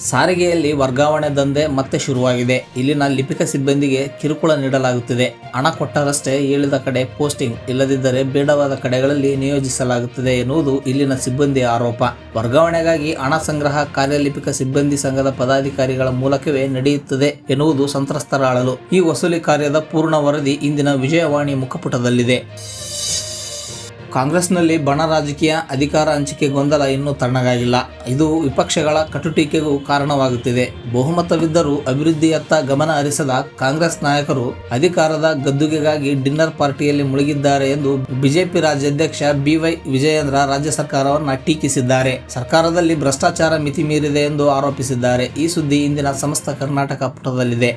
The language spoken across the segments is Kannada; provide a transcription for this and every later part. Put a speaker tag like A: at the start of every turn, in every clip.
A: ಸಾರಿಗೆಯಲ್ಲಿ ವರ್ಗಾವಣೆ ದಂಧೆ ಮತ್ತೆ ಶುರುವಾಗಿದೆ. ಇಲ್ಲಿನ ಲಿಪಿಕ ಸಿಬ್ಬಂದಿಗೆ ಕಿರುಕುಳ ನೀಡಲಾಗುತ್ತಿದೆ. ಹಣ ಕೊಟ್ಟರಷ್ಟೇ ಹೇಳಿದ ಕಡೆ ಪೋಸ್ಟಿಂಗ್ ಇಲ್ಲದಿದ್ದರೆ ಬೇಡವಾದ ಕಡೆಗಳಲ್ಲಿ ನಿಯೋಜಿಸಲಾಗುತ್ತದೆ ಎನ್ನುವುದು ಇಲ್ಲಿನ ಸಿಬ್ಬಂದಿಯ ಆರೋಪ. ವರ್ಗಾವಣೆಗಾಗಿ ಹಣ ಸಂಗ್ರಹ ಕಾರ್ಯಲಿಪಿಕ ಸಿಬ್ಬಂದಿ ಸಂಘದ ಪದಾಧಿಕಾರಿಗಳ ಮೂಲಕವೇ ನಡೆಯುತ್ತದೆ ಎನ್ನುವುದು ಸಂತ್ರಸ್ತರ ಅಳಲು. ಈ ವಸೂಲಿ ಕಾರ್ಯದ ಪೂರ್ಣ ವರದಿ ಇಂದಿನ ವಿಜಯವಾಣಿ ಮುಖಪುಟದಲ್ಲಿದೆ. ಕಾಂಗ್ರೆಸ್ನಲ್ಲಿ ಬಣ ರಾಜಕೀಯ ಅಧಿಕಾರ ಹಂಚಿಕೆ ಗೊಂದಲ ಇನ್ನೂ ತಣ್ಣಗಾಗಿಲ್ಲ. ಇದು ವಿಪಕ್ಷಗಳ ಕಟುಟೀಕೆಗೂ ಕಾರಣವಾಗುತ್ತಿದೆ. ಬಹುಮತವಿದ್ದರೂ ಅಭಿವೃದ್ಧಿಯತ್ತ ಗಮನ ಹರಿಸದ ಕಾಂಗ್ರೆಸ್ ನಾಯಕರು ಅಧಿಕಾರದ ಗದ್ದುಗೆಗಾಗಿ ಡಿನ್ನರ್ ಪಾರ್ಟಿಯಲ್ಲಿ ಮುಳುಗಿದ್ದಾರೆ ಎಂದು ಬಿಜೆಪಿ ರಾಜ್ಯಾಧ್ಯಕ್ಷ ಬಿವೈ ವಿಜಯೇಂದ್ರ ರಾಜ್ಯ ಸರ್ಕಾರವನ್ನು ಟೀಕಿಸಿದ್ದಾರೆ. ಸರ್ಕಾರದಲ್ಲಿ ಭ್ರಷ್ಟಾಚಾರ ಮಿತಿ ಮೀರಿದೆ ಎಂದು ಆರೋಪಿಸಿದ್ದಾರೆ. ಈ ಸುದ್ದಿ ಇಂದಿನ ಸಮಸ್ತ ಕರ್ನಾಟಕ ಪುಟದಲ್ಲಿದೆ.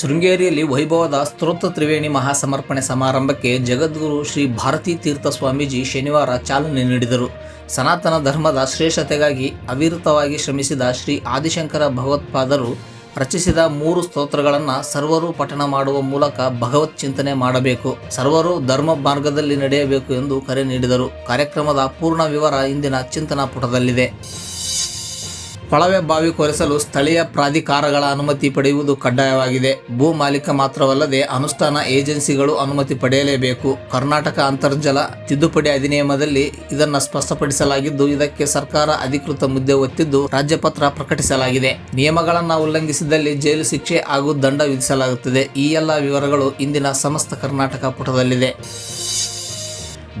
A: ಶೃಂಗೇರಿಯಲ್ಲಿ ವೈಭವದ ಸ್ತೋತ್ರ ತ್ರಿವೇಣಿ ಮಹಾಸಮರ್ಪಣೆ ಸಮಾರಂಭಕ್ಕೆ ಜಗದ್ಗುರು ಶ್ರೀ ಭಾರತೀ ತೀರ್ಥ ಸ್ವಾಮೀಜಿ ಶನಿವಾರ ಚಾಲನೆ ನೀಡಿದರು. ಸನಾತನ ಧರ್ಮದ ಶ್ರೇಷ್ಠತೆಗಾಗಿ ಅವಿರತವಾಗಿ ಶ್ರಮಿಸಿದ ಶ್ರೀ ಆದಿಶಂಕರ ಭಗವತ್ಪಾದರು ರಚಿಸಿದ ಮೂರು ಸ್ತೋತ್ರಗಳನ್ನು ಸರ್ವರು ಪಠಣ ಮಾಡುವ ಮೂಲಕ ಭಗವತ್ ಚಿಂತನೆ ಮಾಡಬೇಕು. ಸರ್ವರು ಧರ್ಮ ಮಾರ್ಗದಲ್ಲಿ ನಡೆಯಬೇಕು ಎಂದು ಕರೆ ನೀಡಿದರು. ಕಾರ್ಯಕ್ರಮದ ಪೂರ್ಣ ವಿವರ ಇಂದಿನ ಚಿಂತನಾ ಪುಟದಲ್ಲಿದೆ. ಕೊಳವೆ ಬಾವಿ ಕೊರೆಸಲು ಸ್ಥಳೀಯ ಪ್ರಾಧಿಕಾರಗಳ ಅನುಮತಿ ಪಡೆಯುವುದು ಕಡ್ಡಾಯವಾಗಿದೆ. ಭೂ ಮಾಲೀಕ ಮಾತ್ರವಲ್ಲದೆ ಅನುಷ್ಠಾನ ಏಜೆನ್ಸಿಗಳು ಅನುಮತಿ ಪಡೆಯಲೇಬೇಕು. ಕರ್ನಾಟಕ ಅಂತರ್ಜಲ ತಿದ್ದುಪಡಿ ಅಧಿನಿಯಮದಲ್ಲಿ ಇದನ್ನು ಸ್ಪಷ್ಟಪಡಿಸಲಾಗಿದ್ದು, ಇದಕ್ಕೆ ಸರ್ಕಾರ ಅಧಿಕೃತ ಮುದ್ದೆ ಒತ್ತಿದ್ದು ರಾಜ್ಯಪತ್ರ ಪ್ರಕಟಿಸಲಾಗಿದೆ. ನಿಯಮಗಳನ್ನು ಉಲ್ಲಂಘಿಸಿದಲ್ಲಿ ಜೈಲು ಶಿಕ್ಷೆ ಹಾಗೂ ದಂಡ ವಿಧಿಸಲಾಗುತ್ತದೆ. ಈ ಎಲ್ಲ ವಿವರಗಳು ಇಂದಿನ ಸಮಸ್ತ ಕರ್ನಾಟಕ ಪುಟದಲ್ಲಿದೆ.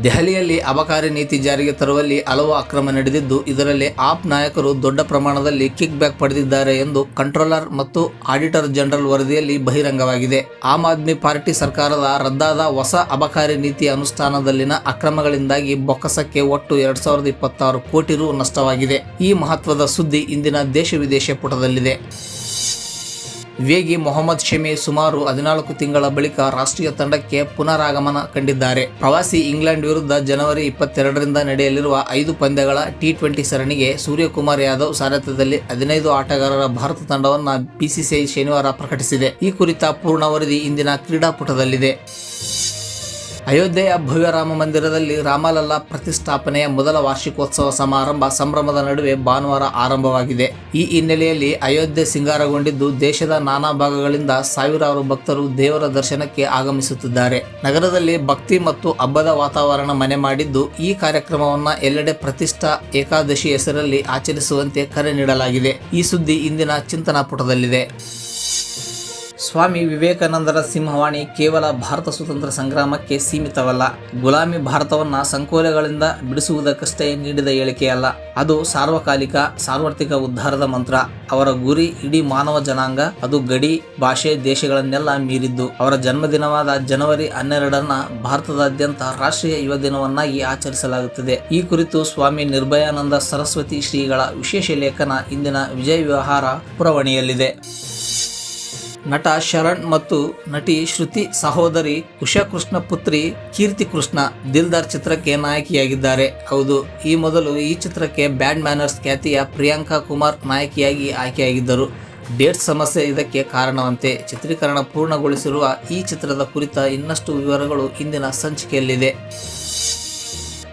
A: ದೆಹಲಿಯಲ್ಲಿ ಅಬಕಾರಿ ನೀತಿ ಜಾರಿಗೆ ತರುವಲ್ಲಿ ಹಲವು ಅಕ್ರಮ ನಡೆದಿದ್ದು, ಇದರಲ್ಲಿ ಆಪ್ ನಾಯಕರು ದೊಡ್ಡ ಪ್ರಮಾಣದಲ್ಲಿ ಕಿಕ್ ಬ್ಯಾಕ್ ಪಡೆದಿದ್ದಾರೆ ಎಂದು ಕಂಟ್ರೋಲರ್ ಮತ್ತು ಆಡಿಟರ್ ಜನರಲ್ ವರದಿಯಲ್ಲಿ ಬಹಿರಂಗವಾಗಿದೆ. ಆಮ್ ಆದ್ಮಿ ಪಾರ್ಟಿ ಸರ್ಕಾರದ ರದ್ದಾದ ಹೊಸ ಅಬಕಾರಿ ನೀತಿ ಅನುಷ್ಠಾನದಲ್ಲಿನ ಅಕ್ರಮಗಳಿಂದಾಗಿ ಬೊಕ್ಕಸಕ್ಕೆ ಒಟ್ಟು ಎರಡ್ ಸಾವಿರದ ಇಪ್ಪತ್ತಾರು ಕೋಟಿ ರು ನಷ್ಟವಾಗಿದೆ. ಈ ಮಹತ್ವದ ಸುದ್ದಿ ಇಂದಿನ ದೇಶ ವಿದೇಶ ಪುಟದಲ್ಲಿದೆ. ವೇಗಿ ಮೊಹಮ್ಮದ್ ಶಮಿ ಸುಮಾರು ಹದಿನಾಲ್ಕು ತಿಂಗಳ ಬಳಿಕ ರಾಷ್ಟ್ರೀಯ ತಂಡಕ್ಕೆ ಪುನರಾಗಮನ ಕಂಡಿದ್ದಾರೆ. ಪ್ರವಾಸಿ ಇಂಗ್ಲೆಂಡ್ ವಿರುದ್ಧ ಜನವರಿ ಇಪ್ಪತ್ತೆರಡರಿಂದ ನಡೆಯಲಿರುವ ಐದು ಪಂದ್ಯಗಳ ಟಿ ಟ್ವೆಂಟಿ ಸರಣಿಗೆ ಸೂರ್ಯಕುಮಾರ್ ಯಾದವ್ ಸಾರಥ್ಯದಲ್ಲಿ ಹದಿನೈದು ಆಟಗಾರರ ಭಾರತ ತಂಡವನ್ನು ಬಿಸಿಸಿಐ ಶನಿವಾರ ಪ್ರಕಟಿಸಿದೆ. ಈ ಕುರಿತ ಪೂರ್ಣ ವರದಿ ಇಂದಿನ ಕ್ರೀಡಾಪುಟದಲ್ಲಿದೆ. ಅಯೋಧ್ಯೆಯ ಭವ್ಯ ರಾಮ ಮಂದಿರದಲ್ಲಿ ರಾಮಲಲ್ಲಾ ಪ್ರತಿಷ್ಠಾಪನೆಯ ಮೊದಲ ವಾರ್ಷಿಕೋತ್ಸವ ಸಮಾರಂಭ ಸಂಭ್ರಮದ ನಡುವೆ ಭಾನುವಾರ ಆರಂಭವಾಗಿದೆ. ಈ ಹಿನ್ನೆಲೆಯಲ್ಲಿ ಅಯೋಧ್ಯೆ ಸಿಂಗಾರಗೊಂಡಿದ್ದು ದೇಶದ ನಾನಾ ಭಾಗಗಳಿಂದ ಸಾವಿರಾರು ಭಕ್ತರು ದೇವರ ದರ್ಶನಕ್ಕೆ ಆಗಮಿಸುತ್ತಿದ್ದಾರೆ. ನಗರದಲ್ಲಿ ಭಕ್ತಿ ಮತ್ತು ಹಬ್ಬದ ವಾತಾವರಣ ಮನೆ ಮಾಡಿದ್ದು ಈ ಕಾರ್ಯಕ್ರಮವನ್ನು ಎಲ್ಲೆಡೆ ಪ್ರತಿಷ್ಠಾ ಏಕಾದಶಿ ಹೆಸರಲ್ಲಿ ಆಚರಿಸುವಂತೆ ಕರೆ ನೀಡಲಾಗಿದೆ. ಈ ಸುದ್ದಿ ಇಂದಿನ ಚಿಂತನಾ ಪುಟದಲ್ಲಿದೆ. ಸ್ವಾಮಿ ವಿವೇಕಾನಂದರ ಸಿಂಹವಾಣಿ ಕೇವಲ ಭಾರತ ಸ್ವತಂತ್ರ ಸಂಗ್ರಾಮಕ್ಕೆ ಸೀಮಿತವಲ್ಲ. ಗುಲಾಮಿ ಭಾರತವನ್ನು ಸಂಕೋಲೆಗಳಿಂದ ಬಿಡಿಸುವುದಕ್ಕಷ್ಟೇ ನೀಡಿದ ಹೇಳಿಕೆಯಲ್ಲ ಅದು ಸಾರ್ವಕಾಲಿಕ ಸಾರ್ವತ್ರಿಕ ಉದ್ಧಾರದ ಮಂತ್ರ. ಅವರ ಗುರಿ ಇಡೀ ಮಾನವ ಜನಾಂಗ, ಅದು ಗಡಿ, ಭಾಷೆ, ದೇಶಗಳನ್ನೆಲ್ಲ ಮೀರಿದ್ದು. ಅವರ ಜನ್ಮದಿನವಾದ ಜನವರಿ ಹನ್ನೆರಡನ್ನ ಭಾರತದಾದ್ಯಂತ ರಾಷ್ಟ್ರೀಯ ಯುವ ದಿನವನ್ನಾಗಿ ಆಚರಿಸಲಾಗುತ್ತದೆ. ಈ ಕುರಿತು ಸ್ವಾಮಿ ನಿರ್ಭಯಾನಂದ ಸರಸ್ವತಿ ಶ್ರೀಗಳ ವಿಶೇಷ ಲೇಖನ ಇಂದಿನ ವಿಜಯ ವ್ಯವಹಾರ ಪುರವಣಿಯಲ್ಲಿದೆ. ನಟ ಶರಣ್ ಮತ್ತು ನಟಿ ಶ್ರುತಿ ಸಹೋದರಿ ಉಷಾ ಕೃಷ್ಣ ಪುತ್ರಿ ಕೀರ್ತಿ ಕೃಷ್ಣ ದಿಲ್ದಾರ್ ಚಿತ್ರಕ್ಕೆ ನಾಯಕಿಯಾಗಿದ್ದಾರೆ. ಹೌದು, ಈ ಮೊದಲು ಈ ಚಿತ್ರಕ್ಕೆ ಬ್ಯಾಡ್ ಮ್ಯಾನರ್ಸ್ ಖ್ಯಾತಿಯ ಪ್ರಿಯಾಂಕಾ ಕುಮಾರ್ ನಾಯಕಿಯಾಗಿ ಆಯ್ಕೆಯಾಗಿದ್ದರು. ಡೇಟ್ ಸಮಸ್ಯೆ ಇದಕ್ಕೆ ಕಾರಣವಂತೆ ಚಿತ್ರೀಕರಣ ಪೂರ್ಣಗೊಳಿಸಿರುವ ಈ ಚಿತ್ರದ ಕುರಿತ ಇನ್ನಷ್ಟು ವಿವರಗಳು ಇಂದಿನ ಸಂಚಿಕೆಯಲ್ಲಿದೆ.